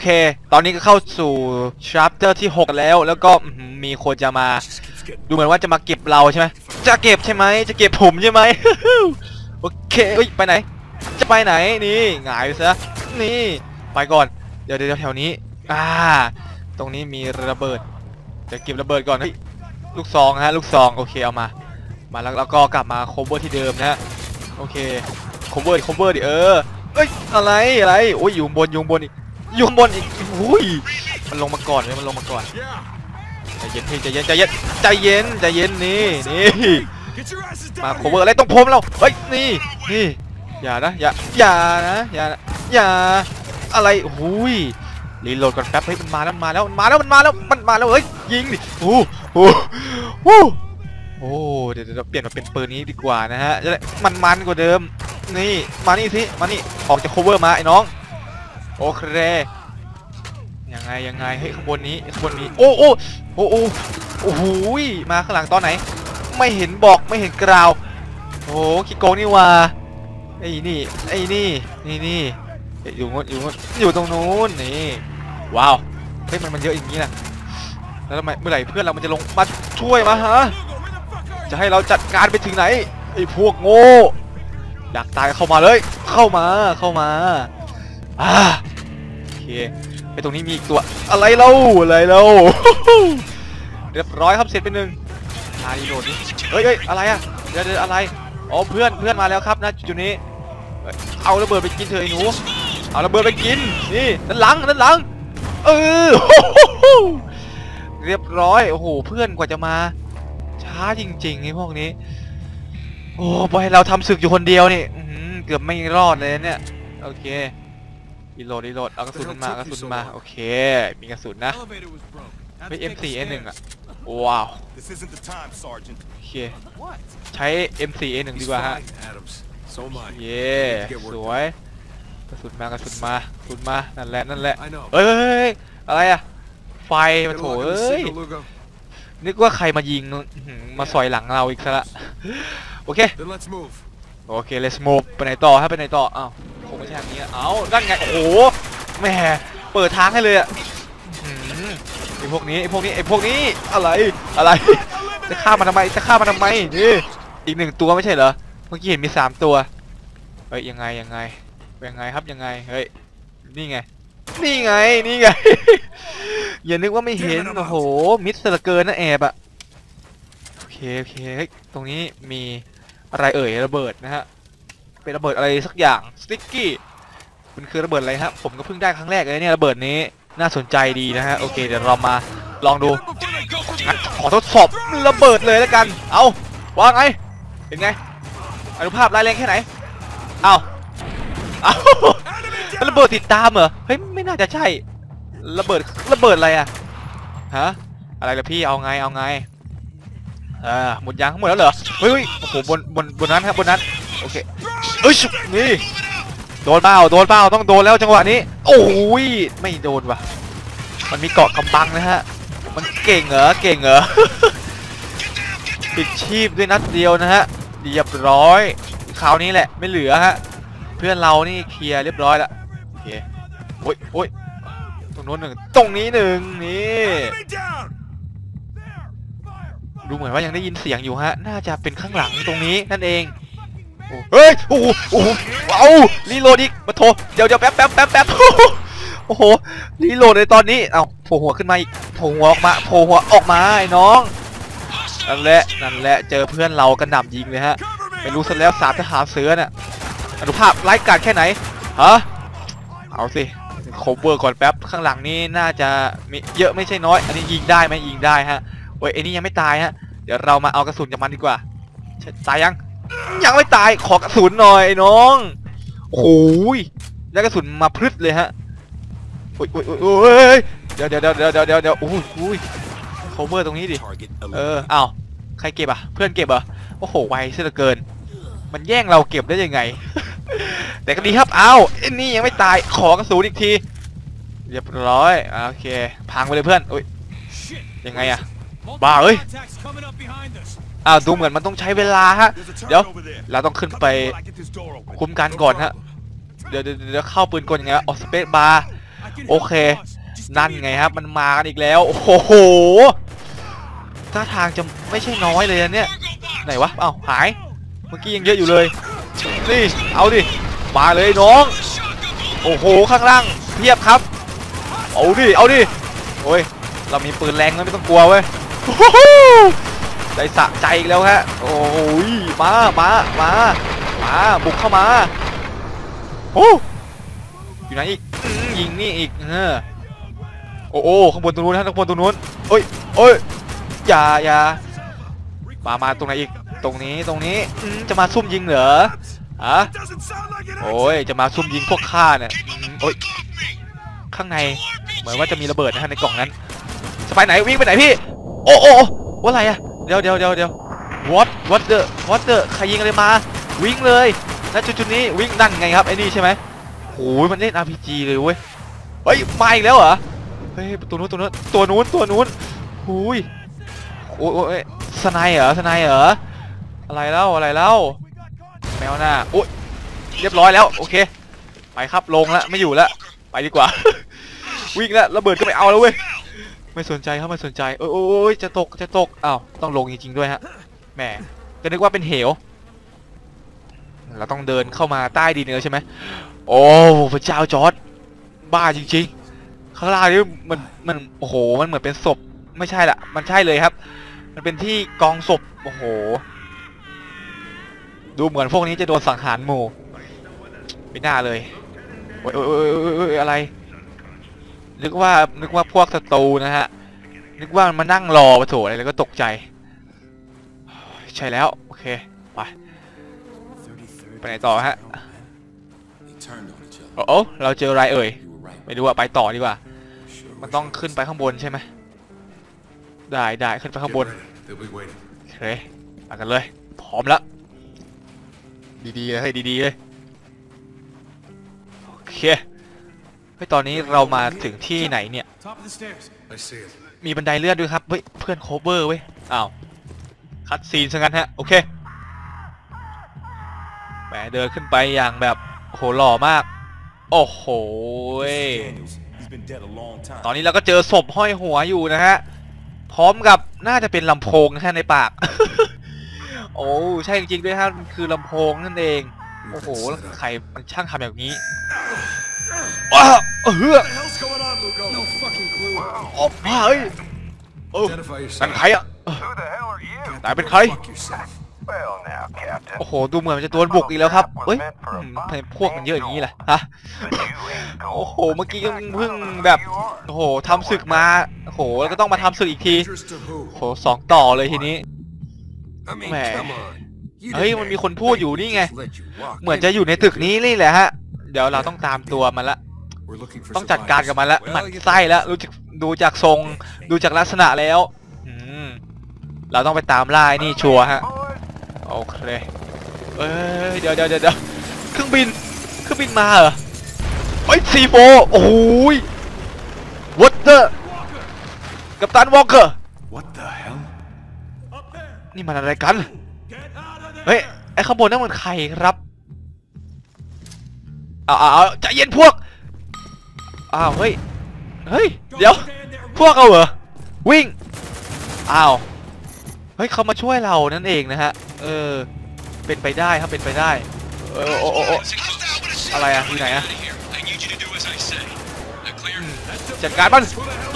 เค ตอนนี้ก็เข้าสู่ชาร์ปเตอร์ที่ 6 แล้ว แล้วก็มีคนจะมา ดูเหมือนว่าจะมาเก็บเราใช่ไหม จะเก็บใช่ไหม จะเก็บผมใช่ไหม โอเคเอ้ย ไปไหน จะไปไหน นี่ หงายไปซะ นี่ ไปก่อน เดี๋ยวเดี๋ยวแถวนี้ อ่า ตรงนี้มีระเบิด จะเก็บระเบิดก่อนเฮ้ยลูกซองฮะ ลูกซอง โอเค เอามา มาแล้วแล้วก็กลับมาโคเวอร์ที่เดิมนะ โอเค โคเวอร์โคเวอร์ดิ เออเอ้ย อะไร อะไร โอ้ย อยู่บน อยู่บนอีก อยู่ข้างบนอีกอุ้ยมันลงมาก่อนเลยมันลงมาก่อนใจเย็นพี่ใจเย็นใจเย็นใจเย็นใจเย็นนี่นี่มาโคเวอร์อะไรตรงผมเราเฮ้ยนี่นี่อย่านะอย่าอย่านะอย่าอย่าอะไรหุยรีโหลดก่อนแป๊บเฮ้ยมันมาแล้วมาแล้วมันมาแล้วมันมาแล้วมันมาแล้วเฮ้ยยิงดิโอ้โหโอ้โหโอ้เดี๋ยวเดี๋ยวเปลี่ยนมาเป็นปืนนี้ดีกว่านะฮะจะได้มันมันกว่าเดิมนี่มานี่สิมานี่ออกจากโคเวอร์มาไอ้น้อง โอเคยังไงยังไงเฮ้ยข้างบนนี้ข้างบนนี้ โอ้โอ้โอ้โอ้โอ้โหยมาข้างหลังตอนไหน ไม่เห็นบอกไม่เห็นกราวโอ้โหขี้โกนี่ว่าไอ้นี่ไอ้นี่นี่นี่อยู่งนอยู่งนอยู่ตรงนู้นนี่ว้าวเฮ้ยมันมันเยอะอย่างนี้นะแล้วทำไมเมื่อไหร่เพื่อนเรามันจะลงมาช่วยมาฮะจะให้เราจัดการไปถึงไหนไอ้พวกโง่อยากตายเข้ามาเลย เข้ามาเข้ามาอ่า ไปตรงนี้มีอีกตัวอะไรเล่าอะไรเล่าเรียบร้อยครับเสร็จไปหนึ่งอาดีโดดนี่เฮ้ยเฮ้ยอะไรอะเดี๋ยวเดี๋ยวอะไรอ๋อเพื่อนเพื่อนมาแล้วครับนะจุดนี้เอ้ยเอาระเบิดไปกินเถอะไอ้หนูเอาระเบิดไปกินนี่ด้านหลังด้านหลังเออเรียบร้อยโอ้โหเพื่อนกว่าจะมา ช้าจริงๆไอ้พวกนี้ โอ้ปล่อยให้เราทำศึกอยู่คนเดียวนี่อื้อหือเกือบไม่รอดเลยเนี่ยโอเค รีโหลดรีโหลดเอากระสุนมันมาเอากระสุนมาโอเคมีกระสุนนะเฮ้ย M4 A1 อะว้าว This isn't the time, Sergeant. โอเคใช้ M4 A1 ดีกว่าฮะ Adams. So am I. เย่สวยกระสุนมากระสุนมากระสุนมานั่นแหละนั่นแหละ I know. เฮ้ยเฮ้ยเฮ้ยอะไรอะไฟมาโถ Get a look at the เอ้ย signal, Lugo. นึกว่าใครมายิงอื้อหือมาสอยหลังเราอีกซะละโอเค Then let's move. โอเค let's move ไปไหนต่อฮะไปไหนต่ออ้าวคงไม่ใช่ ทางนี้อะเอ้านั่นไงโอ้โหแหมเปิดทางให้เลยอะอื้อหือไอพวกนี้ไอพวกนี้ไอพวกนี้อะไรอะไร จะฆ่ามันทำไมจะฆ่ามันทำไมนี่อีกหนึ่งตัวไม่ใช่เหรอเมื่อกี้เห็นมีสามตัวเฮ้ยยังไงยังไงยังไงครับยังไงเฮ้ยนี่ไง นี่ไงนี่ไงอย่านึกว่าไม่เห็นโอ้โหมิดเสเหลือเกินนะแอบอะโอเคโอเคเฮ้ยตรงนี้มีอะไรเอ่ยระเบิดนะฮะ เป็นระเบิดอะไรสักอย่างสติ๊กกี้มันคือระเบิดอะไรฮะผมก็เพิ่งได้ครั้งแรกเลยเนี่ยระเบิดนี้น่าสนใจดีนะฮะโอเคเดี๋ยวเรามาลองดูขอทดสอบระเบิดเลยแล้วกัน เอาว่าไงเป็นไงอนุภาพร้ายแรงแค่ไหนเอาเอาระเบิดติดตามเหรอเฮ้ยไม่น่าจะใช่ระเบิดระเบิดอะไรอะฮะอะไรล่ะพี่เอาไงเอาไงเออหมดยางทั้งหมดแล้วเหรอเฮ้ยโอ้โหบนบนบนนั้นครับบนนั้นโอเค เอ้ยชุบนี่โดนเปล่าโดนเปล่าต้องโดนแล้วจังหวะนี้ โอ้ยไม่โดนว่ะ มันมีเกาะกำบังนะฮะ มันเก่งเหรอเก่งเหรอปิดชีพด้วยนัดเดียวนะฮะเรียบร้อยคราวนี้แหละไม่เหลือฮะเพื่อนเรานี่เคลียร์เรียบร้อยละโอเคโอ้ยโอ้ยตรงโน้นหนึ่งตรงนี้หนึ่งนี่ดูเหมือนว่ายังได้ยินเสียงอยู่ฮะ น่าจะเป็นข้างหลังตรงนี้นั่นเอง เฮ้ยโอ้โหโอ้โหเอารีโหลดอีกมาโทรเดี๋ยวเดี๋ยวแป๊บแป๊บแป๊บแป๊บโอ้โหรีโหลดในตอนนี้เอาโผล่หัวขึ้นมาอีกโผล่หัวออกมาโผล่หัวออกมาไอ้น้องนั่นแหละนั่นแหละเจอเพื่อนเรากระหน่ำยิงเลยฮะไม่รู้ซะแล้วสามทหารเสือน่ะอนุภาพไร้กาดแค่ไหนฮะเอาสิโคเวอร์ก่อนแป๊บข้างหลังนี้น่าจะมีเยอะไม่ใช่น้อย อันนี้ยิงได้ไหมยิงได้ฮะโอ้ยไอ้นี่ยังไม่ตายฮะเดี๋ยวเรามาเอากระสุนจากมันดีกว่าตายยัง ยังไม่ตายขอกระสุนหน่อยไอ้น้องโอ้ยได้กระสุนมาพรึดเลยฮะโอ้ยโอ้ยโอ้ยเดี๋ยวเดี๋ยวเดี๋ยวเดี๋ยวเดี๋ยวเดี๋ยวโอ้ยโอ้ยโคเวอร์ตรงนี้ดิเอออ้าวใครเก็บอะเพื่อนเก็บอะโอ้โหไวเสียเหลือเกิน มันแย่งเราเก็บได้ยังไง แต่ก็ดีครับอ้าวไอ้นี่ยังไม่ตายขอกระสุนอีกทีเรียบร้อยโอเคพังไปเลยเพื่อนอุ้ยยังไงอะบ้าเอ้ย อ้าวดูเหมือนมันต้องใช้เวลาฮะ There's a Yo. turret over there. เราต้องขึ้นไปคุ้มกันก่อนฮะ เดี๋ยวเดี๋ยวเข้าปืนกลยังไงออกสเปซบาร์โอเค นั่นไงครับ มันมากันอีกแล้ว โอ้โหท่าทางจะไม่ใช่น้อยเลยนะเนี่ย ไหนวะ เอ้าหาย เมื่อกี้ยังเยอะอยู่เลย นี่ เอาดิ มาเลยน้อง โอ้โห ข้างล่างเพียบครับ เอาดิ เอาดิ โอ้ย เรามีปืนแรงแล้วไม่ต้องกลัวเว้ย ได้สะใจอีกแล้วฮะโอ้ยมามามามาบุกเข้ามาโอ้อยู่ไหนอีกยิงนี่อีกเออโอ้โอ้ข้างบนตรงนู้นฮะข้างบนตรงนู้นเอ้ยเอ้ยอย่าอย่ามามาตรงไหนอีกตรงนี้ตรงนี้จะมาซุ่มยิงเหรอฮะโอ้ยจะมาซุ่มยิงพวกข้าเนี่ยโอ้ยข้างในเหมือนว่าจะมีระเบิดนะฮะในกล่องนั้นจะไปไหนวิ่งไปไหนพี่ โอ้โอ้โอ้ว่าอะไรอะ เดี๋ยวเดี๋ยวเดี๋ยวเดี๋ยว what what the what the ใครยิงอะไรมา วิ่งเลยณจุดจุดนี้วิ่งนั่นไงครับไอ้นี่ใช่ไหมโอ้ยมันเล่น RPG เลยเว้ย เฮ้ยมาอีกแล้วเหรอ เฮ้ยตัวนู้นตัวนู้นตัวนู้นตัวนู้นหูยโอ้ยโอ้ยสไนเหรอสไนเหรอ อะไรเล่าอะไรเล่าแมวหน้าโอ้ยเรียบร้อยแล้วโอเค ไปครับลงแล้วไม่อยู่แล้วไปดีกว่า วิ่งแล้วระเบิดก็ไม่เอาแล้วเว้ย ไม่สนใจครับไม่สนใจโอ้ยโอ้ยจะตกจะตกอ้าวต้องลงจริงๆด้วยฮะแหมก็นึกว่าเป็นเหวเราต้องเดินเข้ามาใต้ดินเลยใช่ไหมโอ้พระเจ้าจอร์ดบ้าจริงๆข้างล่างนี่มันมันโอ้โหมันเหมือนเป็นศพไม่ใช่ละมันใช่เลยครับ มันเป็นที่กองศพโอ้โห ดูเหมือนพวกนี้จะโดนสังหารหมู่ไม่น่าเลยโอ้ยโอ้ยโอ้ยอะไร นึกว่านึกว่าพวกศัตรูนะฮะ นึกว่ามันมานั่งรอปะโถอะไรแล้วก็ตกใจ ใช่แล้ว โอเค ไป ไปไหนต่อฮะ โอ้โอ้เราเจออะไรเอ่ย ไม่รู้อะไปต่อดีกว่า มันต้องขึ้นไปข้างบนใช่ไหม ได้ได้ขึ้นไปข้างบนโอเคมากันเลย พร้อมแล้ว ดีๆเลยเฮ้ยดีๆเลย โอเค ฮ้ยตอนนี้เรามาถึงที่ไหนเนี่ย มีบันไดเลื่อนด้วยครับ เฮ้ย เพื่อนโคเวอร์เว้ย อ้าว คัดซีนซะงั้นฮะ โอเค แหมเดินขึ้นไปอย่างแบบโหหล่อมาก โอ้โห ตอนนี้เราก็เจอศพห้อยหัวอยู่นะฮะ พร้อมกับน่าจะเป็นลำโพงนะฮะในปาก โอ้ใช่จริงๆด้วยฮะมันคือลำโพงนั่นเอง โอ้โห ใครมันช่างทำแบบนี้ ว้าวเออ What the hell's going on, Lugo? No fucking clue. ออกมาเฮ้ยเออ Identify นั่น yourself. ใครอะเออ Who the hell are you? นายเป็นใคร Fuck yourself. Well, now, Captain. โอ้โห ดูเหมือนมันจะโดนบุกอีกแล้วครับเฮ้ยอืมทำไมพวกมันเยอะอย่างนี้ล่ะฮะ But you ain't โอ้ gold. โห เมื่อกี้ก็เพิ่งแบบ โอ้โหทำศึกมา โอ้โห แล้วก็ต้องมาทำศึกอีกที Dangerous to who? โอ้โหสองต่อเลยทีนี้ I mean, Man. come on. You เฮ้ย didn't มันมี have คน to พูด beg อยู่ me to นี่ไง just let you walk เหมือน in. จะอยู่ในตึกนี้นี่แหละฮะ เดี๋ยวเราต้องตามตัวมันละ We're looking for ต้องจัดการกับมันละ survivors. หมัน Well, you ไส้แล้วรู้จักดูจากทรง ดูจากลักษณะแล้วอืมเราต้องไปตามล่าไอ้นี่ชัวร์ฮะโอเคเอ้ยเดี๋ยวเดี๋ยวเดี๋ยวเดี๋ยวเครื่องบินเครื่องบินมาเหรอเฮ้ยซีโฟโอ้โหยวอเตอร์กัปตันวอลเกอร์ What the hell? นี่มันอะไรกันเฮ้ยไอ้ข้างบนนั่นมันใครครับเอาเอาเอาใจเย็นพวก อ้าวเฮ้ยเฮ้ยเดี๋ยวพวกเอาเหรอวิ่งอ้าวเฮ้ยเขามาช่วยเรานั่นเองนะฮะเออเป็นไปได้ครับเป็นไปได้เออโอ้โอ้อะไรอะอยู่ไหนอะจัดการมัน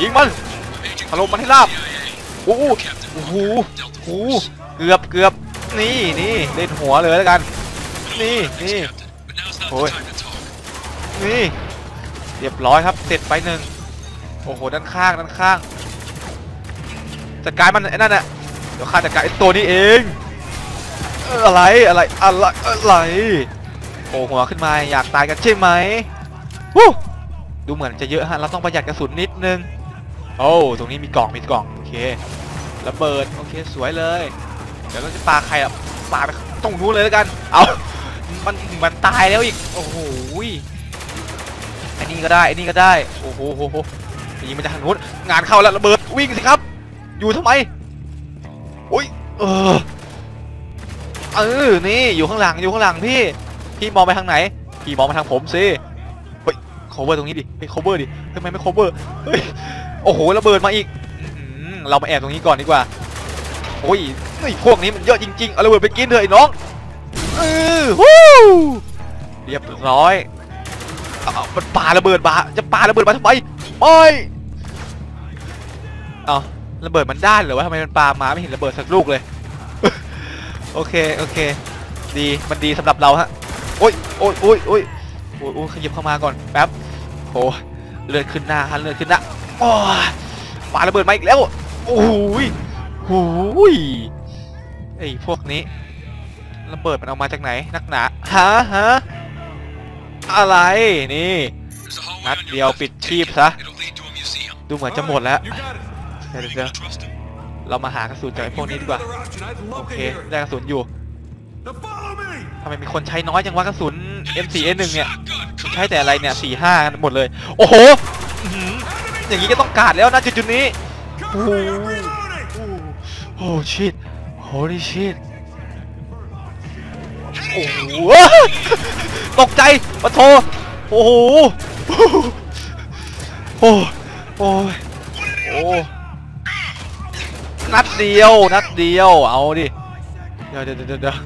ยิงมันถล่มมันให้ราบโอ้โหโอ้โหโอ้โหเกือบเกือบนี่นี่เล่นหัวเลยแล้วกัน นี่นี่โอ้ยนี่ เรียบร้อยครับ เสร็จไปหนึ่งโอ้โห ด้านข้าง ด้านข้างจัดการมันไอ้นั่นน่ะเดี๋ยวข้าจัดการไอ้ตัวนี้เอง อะไร อะไร อะไร อะไรโผล่หัวขึ้นมา อยากตายกันใช่ไหมวู้ดูเหมือนจะเยอะฮะ เราต้องประหยัดกระสุนนิดนึง โอ้ ตรงนี้มีกล่อง มีกล่อง โอเค ระเบิด โอเค สวยเลย เดี๋ยวเราจะปาใครอะปาไปตรงนู้นเลยแล้วกัน เอา มัน มันตายแล้วอีก โอ้โห อ้นี่ก็ได้ไอ้นี่ก็ได้โอ้โหโหโหยิงมันจากทางนู้นงานเข้าแล้วระเบิดวิ่งสิครับ อยู่ทำไมโอ้ยเออเออนี่อยู่ข้างหลังอยู่ข้างหลังพี่พี่มองไปทางไหนพี่มองไปทางผมสิเฮ้ย cover ตรงนี้ดิไป cover ดิทำไมไม่ cover เฮ้ยโอ้โหระเบิดมาอีกเรามาแอบตรงนี้ก่อนดีกว่าโอ้ยเฮ้พวกนี้มันเยอะจริงๆเอาระเบิดไปกินเถอะไอ้น้องเออฮู้เรียบร้อย เอามันปาระเบิดมาจะปาระเบิดมาทำไมโอ้ยเอาระเบิดมันด้านเหรือว่าทำไมมันปามาไม่เห็นระเบิดสักลูกเลย โอเคโอเค ดีมันดีสำหรับเราฮะโอ้ยโอ้ยโอ้ยโอ้ยโอ้ยโอ้ยขยับเข้ามาก่อนแป๊บโอ้เลือดขึ้นหน้าฮะเลือดขึ้นหน้าโอ้ปาระเบิดมาอีกแล้วโอ้ยโอ้ยไอ้พวกนี้ระเบิดมันเอามาจากไหนนักหนาฮะฮะ อะไรนี่นัดเดียวปิดชีพซะดูเหมือนจะหมดแล้ว You got it. เดี๋ยวเดี๋ยวเรามาหากระสุนจากไอ้พวกนี้ดีกว่า Another option. I'd โอ love เค to hear. ได้กระสุนอยู่ Now follow me. ทำไมมีคนใช้น้อยจังวะกระสุน M4 N1 เนี่ยใช้แต่อะไรเนี่ย4 5กันหมดเลย โอ้โหอื้อหืออย่างนี้ก็ต้องการแล้วนะจุดจุดๆนี้ Cover me. I'm reloading. โอ้ชิตโ o ลิชิตโอ้โห ตกใจปะโทโอ้โหโอ้โอ้โอ้นัดเดียวนัดเดียวเอาดิเดี๋ยวเดี๋ยวเดี๋ยวเดี๋ยว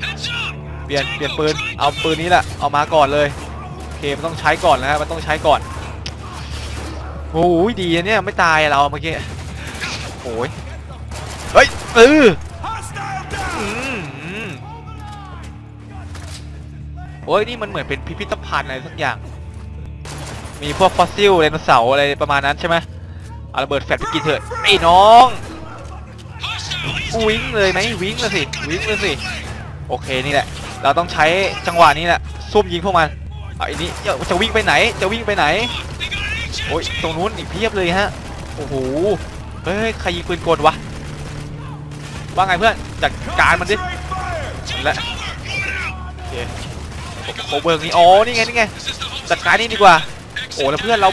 เปลี่ยนเปลี่ยนปืนเอาปืนนี้แหละเอามาก่อนเลยโอเคมันต้องใช้ก่อนนะฮะมันต้องใช้ก่อนโอ้ยดีอะเนี่ยไม่ตายเราเมื่อกี้โอ้ยเฮ้ยเออ อ้ยนี่มันเหมือนเป็นพิพิธภัณฑ์อะไรสักอย่าง มีพวกฟอสซิลไดโนเสาร์อะไรประมาณนั้นใช่ไหมเอาระเบิดแฟลชไปกินเถอะไอ้น้องวิ่งเลยไหมวิ่งเลยสิวิ่งเลยสิโอเคนี่แหละ เราต้องใช้จังหวะนี้แหละซุ่มยิงพวกมันเอาอ้นี่เอ้าจะวิ่งไปไหน จะวิ่งไปไหนโอ้ยตรงนู้นอีกเพียบเลยฮะโอ้โหเฮ้ยใครยิงปืนกลวะว่าไงเพื่อนจัดการมันดิและโอเค โคเบิร์กนี่อ๋อนี่ไงนี่ไงจัดการนี่ดีกว่า โอ้แล้วเพื่อนเรา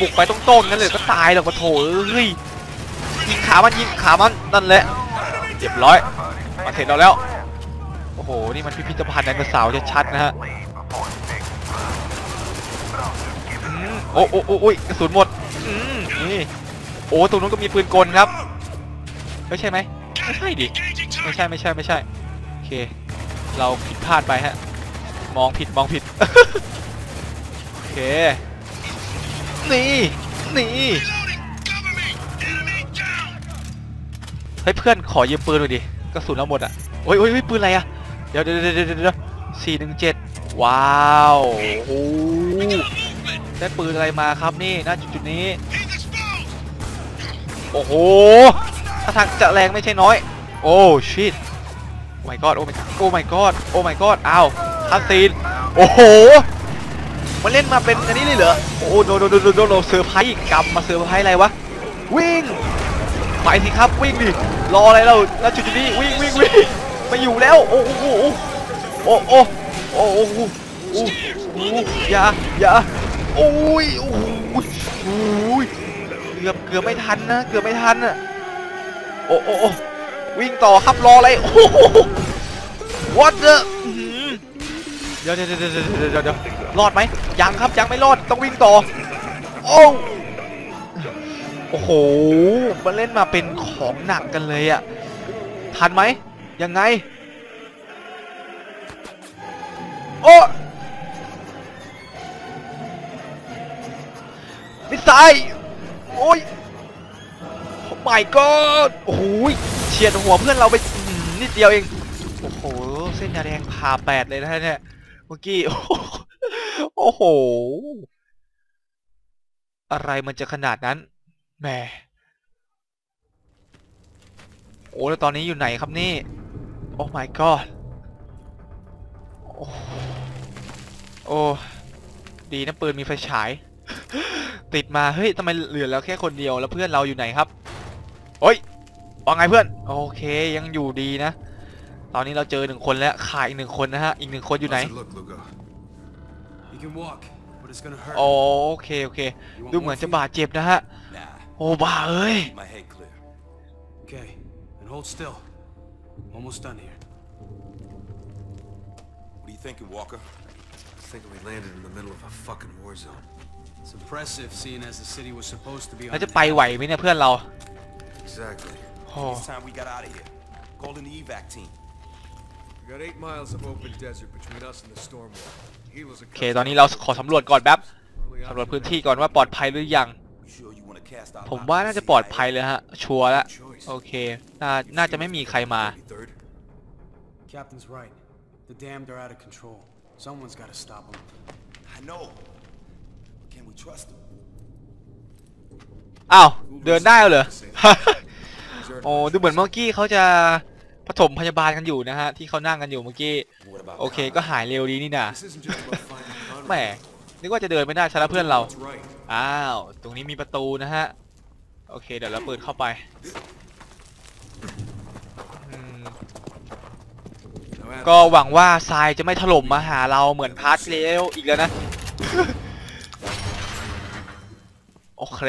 บุกไปตรงๆงั้นเลยก็ตายหรอกปะโถเอ้ยยิงขามันยิงขามันนั่นแหละเรียบร้อยมาเสร็จเราแล้วโอ้โหนี่มันพิพิธภัณฑ์ไดโนเสาร์ชัดๆนะฮะโอ้โอ้โอ้ยกระสุนหมดนี่โอ้ตรงนู้นก็มีปืนกลครับไม่ใช่ไหมไม่ใช่ดิไม่ใช่ไม่ใช่ไม่ใช่โอเค เราผิดพลาดไปฮะ มองผิดมองผิด โอเค นี่นี่เฮ้ยเพื่อนขอยืมปืนหน่อยดิกระสุนเราหมดอะโอ้ยโอ้ยปืนอะไรอะ เดี๋ยวเดี๋ยวเดี๋ยวเดี๋ยวเดี๋ยวสี่หนึ่งเจ็ดว้าวโอ้ได้ปืนอะไรมาครับนี่ณจุดจุดนี้ โอ้โหถ้าทางจะแรงไม่ใช่น้อย โอ้ชิต โอ้ my god โอ้ my โอ้ my god โอ้ my god อ้าวคัสซีนโอ้โหมาเล่นมาเป็นอันนี้เลยเหรอโอ้โดนโดนโดนโดนโดนเซอร์ไพรส์อีกกำมาเซอร์ไพรส์อะไรวะวิ่งไปสิครับวิ่งดิรออะไรเราแล้วจุดนี้วิ่งวิ่งวิ่งไม่อยู่แล้วโอ้โหโอ้โหโอ้โหโอ้โหอ้อย่าอย่าโอ้ยโอ้โหโอ้ยเกือบเกือบไม่ทันนะเกือบไม่ทันอะโอ้โอ้โอ้ วิ่งต่อครับรออะไรโอ้โห what the อื้อเดี๋ยวเดี๋ยวเดี๋ยวเดี๋ยวเดี๋ยวเดี๋ยวรอดไหมยังครับยังไม่รอดต้องวิ่งต่อ โอ้โอ้โหมันเล่นมาเป็นของหนักกันเลยอะทันไหมยังไง โอ้มิสไซโอ้ยโอ้ my god โอ้โหเฉียดหัวเพื่อนเราไปนิดเดียวเอง โอ้โห เส้นยาแดงผ่าแปดเลยนะเนี่ย เมื่อกี้ โอ้โห อะไรมันจะขนาดนั้น แหม โอ้แล้วตอนนี้อยู่ไหนครับนี่ โอ้ my god โอ้โอ้ ดีนะปืนมีไฟฉาย ติดมา เฮ้ยทำไมเหลือแล้วแค่คนเดียวแล้วเพื่อนเราอยู่ไหนครับ โอ้ยว่าไงเพื่อน โอเคยังอยู่ดีนะ ตอนนี้เราเจอหนึ่งคนแล้วขาดอีกหนึ่งคนนะฮะ อีกหนึ่งคนอยู่ไหน How's it look, Lugo? You can walk, but it's gonna hurt. โอเคโอเค You want ดูเหมือนจะ morphine? บาดเจ็บนะฮะ Nah, โอ้บ้าเอ้ย keep my head clear. Okay, and hold still. Almost done here. What are you thinking, Walker? think we landed in the middle of a fucking war zone. It's impressive seeing as the city was supposed to be แล้วจะไปไหวไหมเนี่ยเพื่อนเรา Exactly. โอ้ It's time we got out of here. Calling the evac team. We got eight miles of open desert between us and the storm wall. Helos โอเคตอนนี้เราขอสำรวจก่อนแป๊บสำรวจพื้นที่ก่อนว่าปลอดภัยหรือยัง You sure you want to cast out ผมว่าน่าจะปลอดภัยเลยฮะ ชัวร์แล้วโอเค น่า น่าจะไม่มีใครมา Third. Captain's right. The damned are out of control. Someone's got to stop them. I know. But can we trust them? อ้าวเดินได้เหรอ โอ้ดูเหมือนเมื่อกี้เขาจะผสมพยาบาลกันอยู่นะฮะที่เขานั่งกันอยู่เมื่อกี้โอเค ก็หายเร็วดีนี่นะแหมนึกว่าจะเดินไม่ได้ช่แล้วเพื่อนเราอ้าวตรงนี้มีประตูนะฮะโอเค เดี๋ยวเราเปิดเข้าไปก็หวังว่าทรายจะไม่ถล่มมาหาเราเหมือนพาร์ทที่แล้วอีกแล้วนะ โอเค